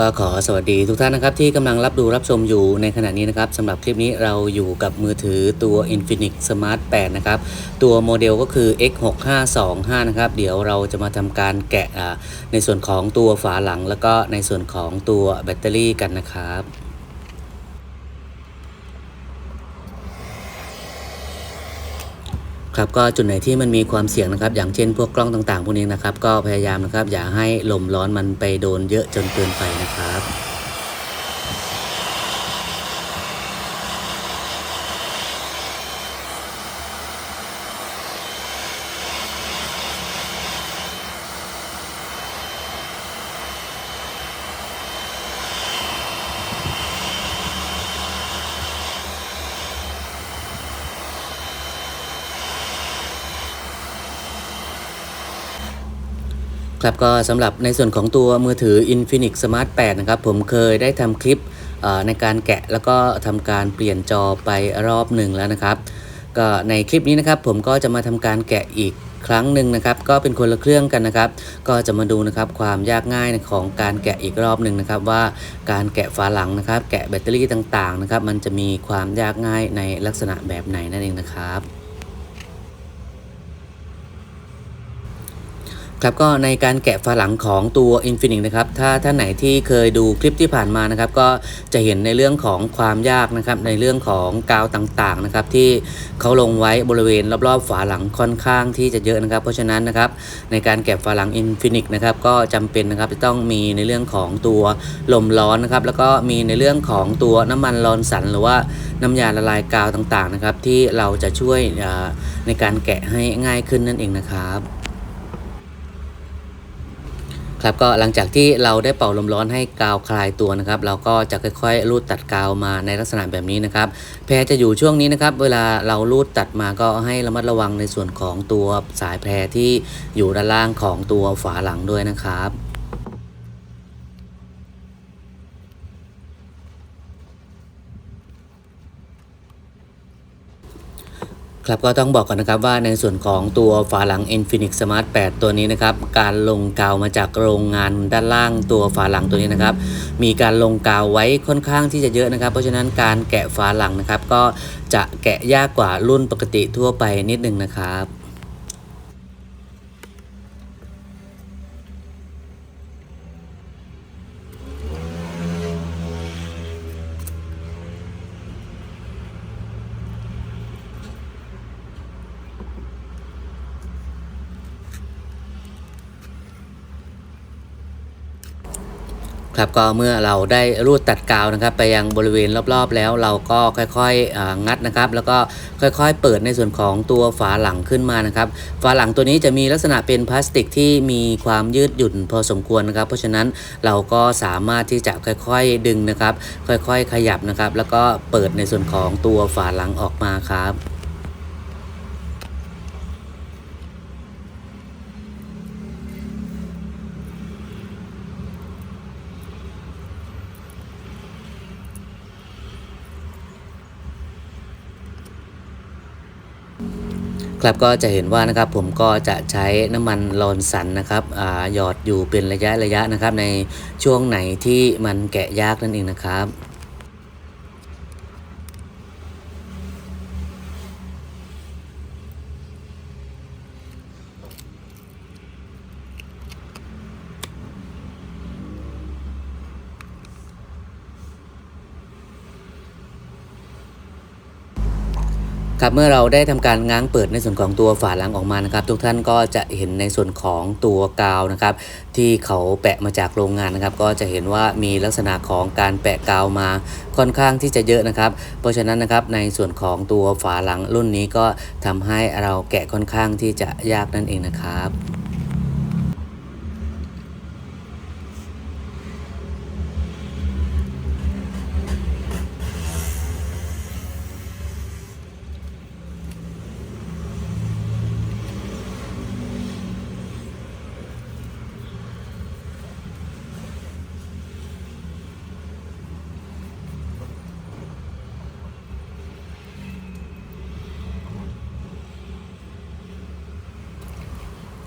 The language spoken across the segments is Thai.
ก็ขอสวัสดีทุกท่านนะครับที่กำลังรับดูรับชมอยู่ในขณะนี้นะครับสำหรับคลิปนี้เราอยู่กับมือถือตัว Infinix Smart 8 นะครับ ตัวโมเดลก็คือ X6525 นะครับ เดี๋ยวเราจะมาทำการแกะในส่วนของตัวฝาหลัง แล้วก็ในส่วนของตัวแบตเตอรี่กันนะครับ ครับก็จุดไหนที่มันมีความเสี่ยงนะครับ อย่างเช่นพวกกล้องต่างๆพวกนี้นะครับ ก็พยายามนะครับ อย่าให้ลมร้อนมันไปโดนเยอะจนเกินไปนะครับ ครับก็สำหรับในส่วนของตัวมือถือ Infinix Smart 8 นะครับ ผมเคยได้ทำคลิปในการแกะแล้วก็ทำการเปลี่ยนจอไปรอบหนึ่งแล้วนะครับ ก็ในคลิปนี้นะครับ ผมก็จะมาทำการแกะอีกครั้งหนึ่งนะครับ ก็เป็นคนละเครื่องกันนะครับ ก็จะมาดูนะครับความยากง่ายของการแกะอีกรอบหนึ่งนะครับ ว่าการแกะฝาหลังนะครับ แกะแบตเตอรี่ต่างๆนะครับ มันจะมีความยากง่ายในลักษณะแบบไหนนั่นเองนะครับ ครับก็ในการแกะฝาหลังของตัว Infinix นะครับถ้าท่านไหนที่เคยดูคลิปที่ผ่านมานะครับก็จะเห็นในเรื่องของความยากนะครับในเรื่องของกาวต่างๆนะครับที่เขาลงไว้บริเวณรอบๆฝาหลังค่อนข้างที่จะเยอะนะครับ เพราะฉะนั้นนะครับในการแกะฝาหลัง Infinix นะครับก็จำเป็นนะครับจะต้องมีในเรื่องของตัวลมร้อนนะครับแล้วก็มีในเรื่องของตัวน้ำมันรอนสันหรือว่าน้ำยาละลายกาวต่างๆนะครับที่เราจะช่วยในการแกะให้ง่ายขึ้นนั่นเองนะครับ ครับก็หลังจากที่เราได้เป่าลมร้อนให้กาวคลายตัวนะครับ เราก็จะค่อยๆรูดตัดกาวมาในลักษณะแบบนี้นะครับ แพรจะอยู่ช่วงนี้นะครับ เวลาเรารูดตัดมาก็ให้ระมัดระวังในส่วนของตัวสายแพรที่อยู่ด้านล่างของตัวฝาหลังด้วยนะครับ ครับก็ต้องบอกก่อนนะครับว่าในส่วนของตัวฝาหลัง Infinix Smart 8 ตัวนี้นะครับ การลงกาวมาจากโรงงานด้านล่างตัวฝาหลังตัวนี้นะครับ มีการลงกาวไว้ค่อนข้างที่จะเยอะนะครับ เพราะฉะนั้นการแกะฝาหลังนะครับ ก็จะแกะยากกว่ารุ่นปกติทั่วไปนิดนึงนะครับ ครับก็เมื่อเราได้รูดตัดกาวนะครับ ไปยังบริเวณรอบๆ แล้วเราก็ค่อยๆงัดนะครับ แล้วก็ค่อยๆ เปิดในส่วนของตัวฝาหลังขึ้นมานะครับ ฝาหลังตัวนี้จะมีลักษณะเป็นพลาสติกที่มีความยืดหยุ่นพอสมควรนะครับ เพราะฉะนั้นเราก็สามารถที่จะค่อยๆดึงนะครับ ค่อยๆขยับนะครับ แล้วก็เปิดในส่วนของตัวฝาหลังออกมาครับ ครับก็จะเห็นว่านะครับผมก็จะใช้น้ำมันลอนสันนะครับอาหยอดอยู่เป็นระยะระยะนะครับ ในช่วงไหนที่มันแกะยากนั่นเองนะครับ ครับเมื่อเราได้ทำการง้างเปิดในส่วนของตัวฝาหลังออกมานะครับ ทุกท่านก็จะเห็นในส่วนของตัวกาวนะครับ ที่เขาแปะมาจากโรงงานนะครับ ก็จะเห็นว่ามีลักษณะของการแปะกาวมาค่อนข้างที่จะเยอะนะครับ เพราะฉะนั้นนะครับในส่วนของตัวฝาหลังรุ่นนี้ก็ทำให้เราแกะค่อนข้างที่จะยากนั่นเองนะครับ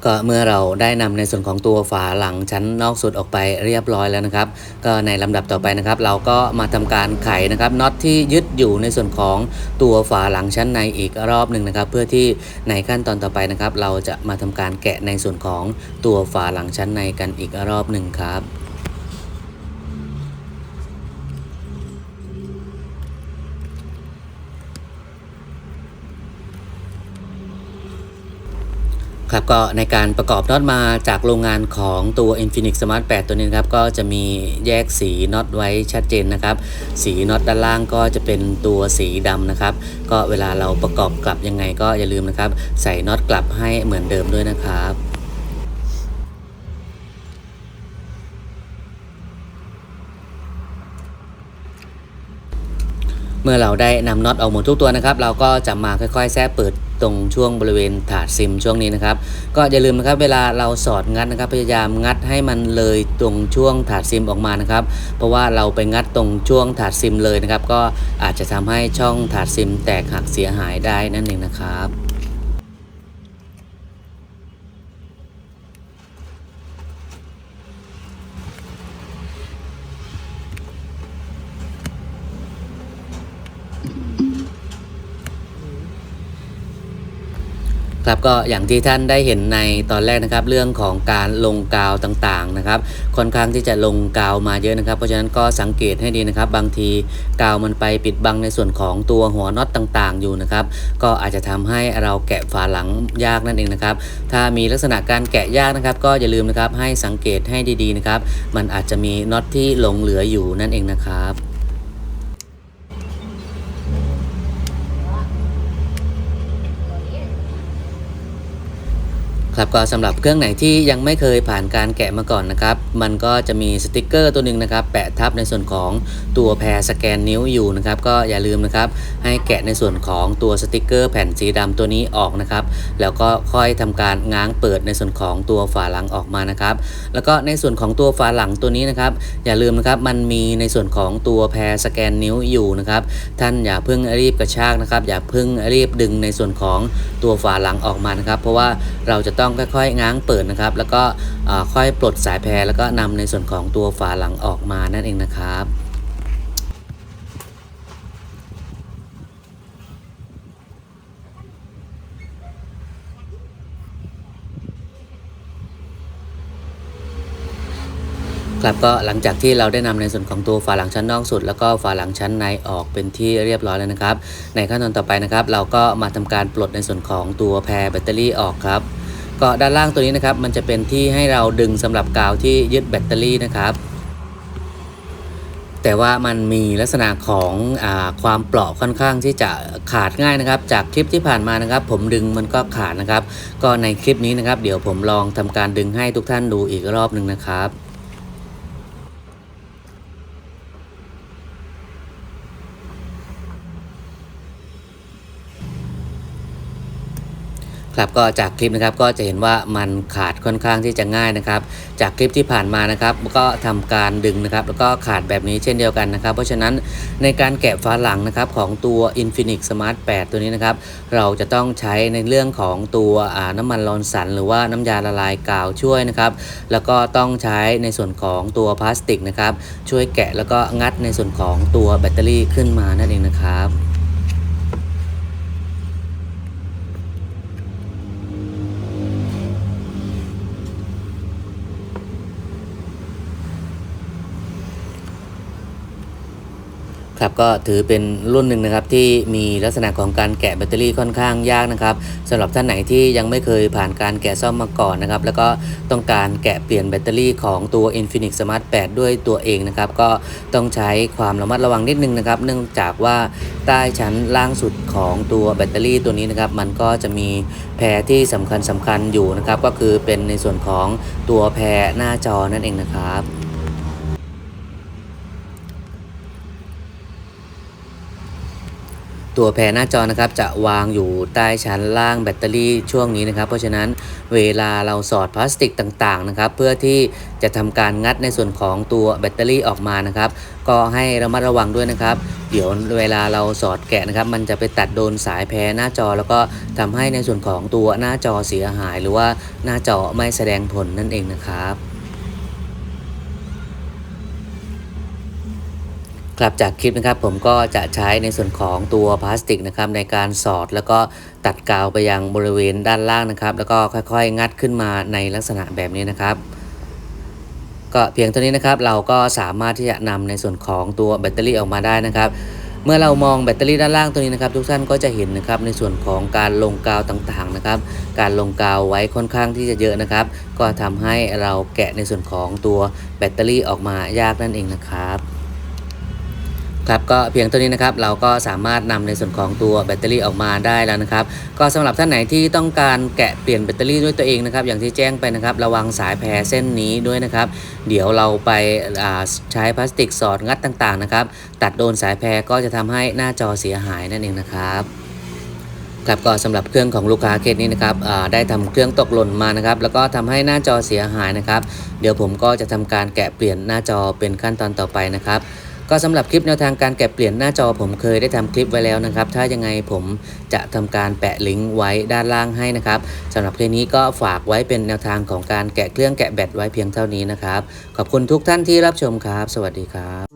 ก็เมื่อเราได้นำในส่วนของตัวฝาหลังชั้นนอกสุดออกไปเรียบร้อยแล้วนะครับ ก็ในลำดับต่อไปนะครับ เราก็มาทำการไขนะครับน็อตที่ยึดอยู่ในส่วนของตัวฝาหลังชั้นในอีกรอบหนึ่งนะครับ เพื่อที่ในขั้นตอนต่อไปนะครับ เราจะมาทำการแกะในส่วนของตัวฝาหลังชั้นในกันอีกรอบหนึ่งครับ ครับก็ในการประกอบน็อตมาจากโรงงานของตัว Infinix Smart 8 ตัวนี้นะครับก็จะมีแยกสีน็อตไว้ชัดเจนนะครับ สีน็อตด้านล่างก็จะเป็นตัวสีดำนะครับ ก็เวลาเราประกอบกลับยังไงก็อย่าลืมนะครับ ใส่น็อตกลับให้เหมือนเดิมด้วยนะครับเมื่อเราได้นำน็อตออกหมดทุกตัวนะครับ เราก็จะมาค่อยๆแทรกเปิด ตรงช่วงบริเวณถาดซิมช่วงนี้นะครับ ก็อย่าลืมนะครับเวลาเราสอดงัดนะครับ พยายามงัดให้มันเลยตรงช่วงถาดซิมออกมานะครับ เพราะว่าเราไปงัดตรงช่วงถาดซิมเลยนะครับ ก็อาจจะทำให้ช่องถาดซิมแตกหักเสียหายได้นั่นเองนะครับ ครับก็อย่างที่ท่านได้เห็นในตอนแรกนะครับ เรื่องของการลงกาวต่างๆนะครับค่อนข้างที่จะลงกาวมาเยอะนะครับ เพราะฉะนั้นก็สังเกตให้ดีนะครับ บางทีกาวมันไปปิดบังในส่วนของตัวหัวน็อตต่างๆ อยู่นะครับ ก็อาจจะทำให้เราแกะฝาหลังยากนั่นเองนะครับ ถ้ามีลักษณะการแกะยากนะครับ ก็อย่าลืมนะครับให้สังเกตให้ดีๆนะครับ มันอาจจะมีน็อตที่หลงเหลืออยู่นั่นเองนะครับ ครับก็สำหรับเครื่องไหนที่ยังไม่เคยผ่านการแกะมาก่อนนะครับ มันก็จะมีสติกเกอร์ตัวหนึ่งนะครับ แปะทับในส่วนของตัวแพรสแกนนิ้วอยู่นะครับ ก็อย่าลืมนะครับให้แกะในส่วนของตัวสติกเกอร์แผ่นสีดำตัวนี้ออกนะครับ แล้วก็ค่อยทำการง้างเปิดในส่วนของตัวฝาหลังออกมานะครับ แล้วก็ในส่วนของตัวฝาหลังตัวนี้นะครับ อย่าลืมนะครับมันมีในส่วนของตัวแพรสแกนนิ้วอยู่นะครับ ท่านอย่าเพิ่งรีบกระชากนะครับ อย่าเพิ่งรีบดึงในส่วนของตัวฝาหลังออกมานะครับ เพราะว่าเราจะต้องค่อยๆ ง้างเปิดนะครับ แล้วก็ค่อยปลดสายแพรแล้วก็นำในส่วนของตัวฝาหลังออกมานั่นเองนะครับครับก็หลังจากที่เราได้นำในส่วนของตัวฝาหลังชั้นนอกสุด แล้วก็ฝาหลังชั้นในออกเป็นที่เรียบร้อยแล้วนะครับ ในขั้นตอนต่อไปนะครับ เราก็มาทำการปลดในส่วนของตัวแพรแบตเตอรี่ออกครับ ก็ด้านล่างตัวนี้นะครับ มันจะเป็นที่ให้เราดึงสำหรับกาวที่ยึดแบตเตอรี่นะครับ แต่ว่ามันมีลักษณะของอความเปราะค่อนข้างที่จะขาดง่ายนะครับ จากคลิปที่ผ่านมานะครับ ผมดึงมันก็ขาดนะครับ ก็ในคลิปนี้นะครับ เดี๋ยวผมลองทำการดึงให้ทุกท่านดูอีกรอบหนึ่งนะครับ ครับก็จากคลิปนะครับก็จะเห็นว่ามันขาดค่อนข้างที่จะง่ายนะครับ จากคลิปที่ผ่านมานะครับก็ทำการดึงนะครับ แล้วก็ขาดแบบนี้เช่นเดียวกันนะครับ เพราะฉะนั้นในการแกะฝาหลังนะครับของตัว Infinix Smart 8 ตัวนี้นะครับ เราจะต้องใช้ในเรื่องของตัวน้ำมันลอนสัน หรือว่าน้ำยาละลายกาวช่วยนะครับ แล้วก็ต้องใช้ในส่วนของตัวพลาสติกนะครับ ช่วยแกะแล้วก็งัดในส่วนของตัวแบตเตอรี่ขึ้นมานั่นเองนะครับ ครับก็ถือเป็นรุ่นหนึ่งนะครับที่มีลักษณะของการแกะแบตเตอรี่ค่อนข้างยากนะครับสำหรับท่านไหนที่ยังไม่เคยผ่านการแกะซ่อมมาก่อนนะครับแล้วก็ต้องการแกะเปลี่ยนแบตเตอรี่ของตัว Infinix Smart 8 ด้วยตัวเองนะครับก็ต้องใช้ความระมัดระวังนิดนึงนะครับเนื่องจากว่าใต้ชั้นล่างสุดของตัวแบตเตอรี่ตัวนี้นะครับมันก็จะมีแพรที่สำคัญสคัญอยู่นะครับก็คือเป็นในส่วนของตัวแพรหน้าจอนั่นเองนะครับ ตัวแผ่นหน้าจอนะครับจะวางอยู่ใต้ชั้นล่างแบตเตอรี่ช่วงนี้นะครับ เพราะฉะนั้นเวลาเราสอดพลาสติกต่างๆนะครับ เพื่อที่จะทำการงัดในส่วนของตัวแบตเตอรี่ออกมานะครับ ก็ให้ระมัดระวังด้วยนะครับ เดี๋ยวเวลาเราสอดแกะนะครับ มันจะไปตัดโดนสายแพรหน้าจอ แล้วก็ทำให้ในส่วนของตัวหน้าจอเสียหาย หรือว่าหน้าจอไม่แสดงผลนั่นเองนะครับ ครับจากคลิปนะครับผมก็จะใช้ในส่วนของตัวพลาสติกนะครับในการสอดแล้วก็ตัดกาวไปยังบริเวณด้านล่างนะครับ แล้วก็ค่อยๆ งัดขึ้นมาในลักษณะแบบนี้นะครับ ก็เพียงเท่านี้นะครับเราก็สามารถที่จะนำในส่วนของตัวแบตเตอรี่ออกมาได้นะครับเมื่อเรามองแบตเตอรี่ด้านล่างตัวนี้นะครับ ทุกท่านก็จะเห็นนะครับในส่วนของการลงกาวต่างๆนะครับ การลงกาวไว้ค่อนข้างที่จะเยอะนะครับ ก็ทำให้เราแกะในส่วนของตัวแบตเตอรี่ออกมายากนั่นเองนะครับ ครับก็เพียงเท่านี้นะครับเราก็สามารถนำในส่วนของตัวแบตเตอรี่ออกมาได้แล้วนะครับ ก็สำหรับท่านไหนที่ต้องการแกะเปลี่ยนแบตเตอรี่ด้วยตัวเองนะครับ อย่างที่แจ้งไปนะครับ ระวังสายแพรเส้นนี้ด้วยนะครับ เดี๋ยวเราไปใช้พลาสติกสอดงัดต่างๆนะครับ ตัดโดนสายแพรก็จะทำให้หน้าจอเสียหายนั่นเองนะครับครับก็สำหรับเครื่องของลูกค้าเคสนี้นะครับได้ทำเครื่องตกหล่นมานะครับ แล้วก็ทำให้หน้าจอเสียหายนะครับ เดี๋ยวผมก็จะทำการแกะเปลี่ยนหน้าจอเป็นขั้นตอนต่อไปนะครับ ก็สำหรับคลิปแนวทางการแกะเปลี่ยนหน้าจอผมเคยได้ทำคลิปไว้แล้วนะครับ ถ้ายังไงผมจะทำการแปะลิงก์ไว้ด้านล่างให้นะครับสำหรับคลิปนี้ก็ฝากไว้เป็นแนวทางของการแกะเครื่องแกะแบตไว้เพียงเท่านี้นะครับ ขอบคุณทุกท่านที่รับชมครับ สวัสดีครับ